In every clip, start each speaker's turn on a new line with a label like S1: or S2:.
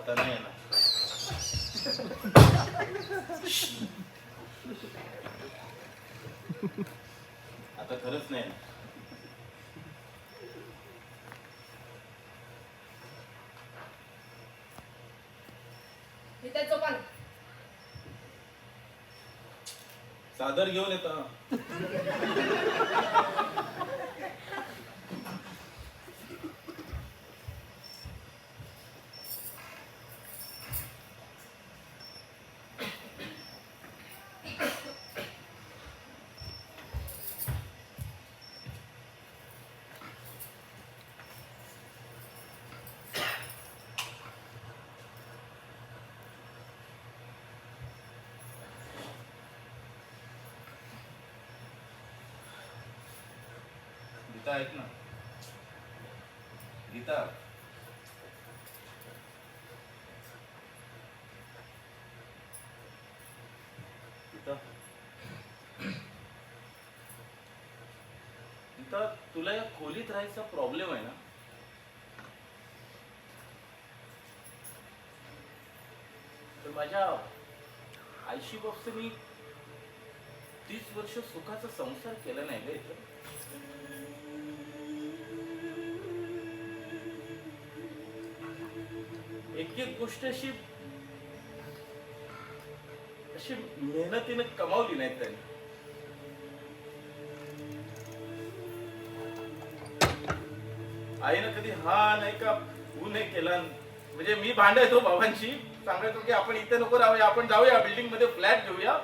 S1: आता नाही येणार. आता खरंच नाही
S2: येणार.
S1: चादर घेऊन येतो. गीता ऐक ना. गीता. गीता. गीता तुला या खोलीत राहायचा प्रॉब्लेम आहे ना? तर माझ्या आयशी बाबतीत मी तीस वर्ष सुखाचा संसार केला नाही ग एक एक गोष्ट अशी अशी मेहनतीने कमावली नाही त्यांनी. आईनं कधी हा नाही का ऊ नाही केला. म्हणजे मी भांडायचो बाबांशी सांगायचो की आपण इथे नको राहूया आपण जाऊया बिल्डिंगमध्ये फ्लॅट घेऊया.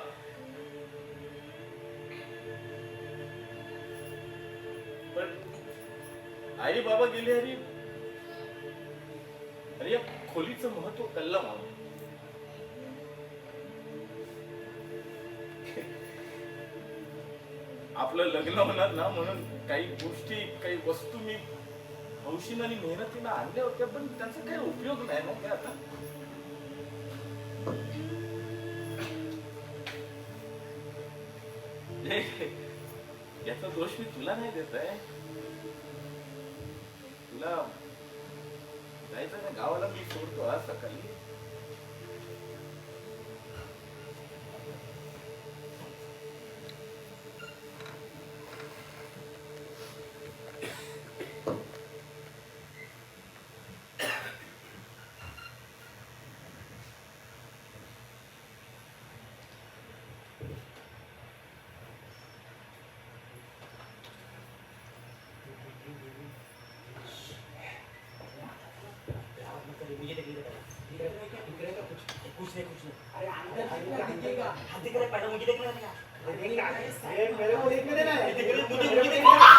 S1: पण आई बाबा गेले अरे अरे या खोलीचं महत्त्व कल्ला मला आपलं लग्न होणार ना म्हणून काही गोष्टी काही वस्तू मी हौशीनं आणि मेहनतीनं आणल्या होत्या पण त्याचा काही उपयोग नाही ना काय आता? याचा दोष मी तुला नाही देत आहे. तुला जायचं ना गावाला मी सोडतो आज सकाळी.
S3: मेरे को एक में देना है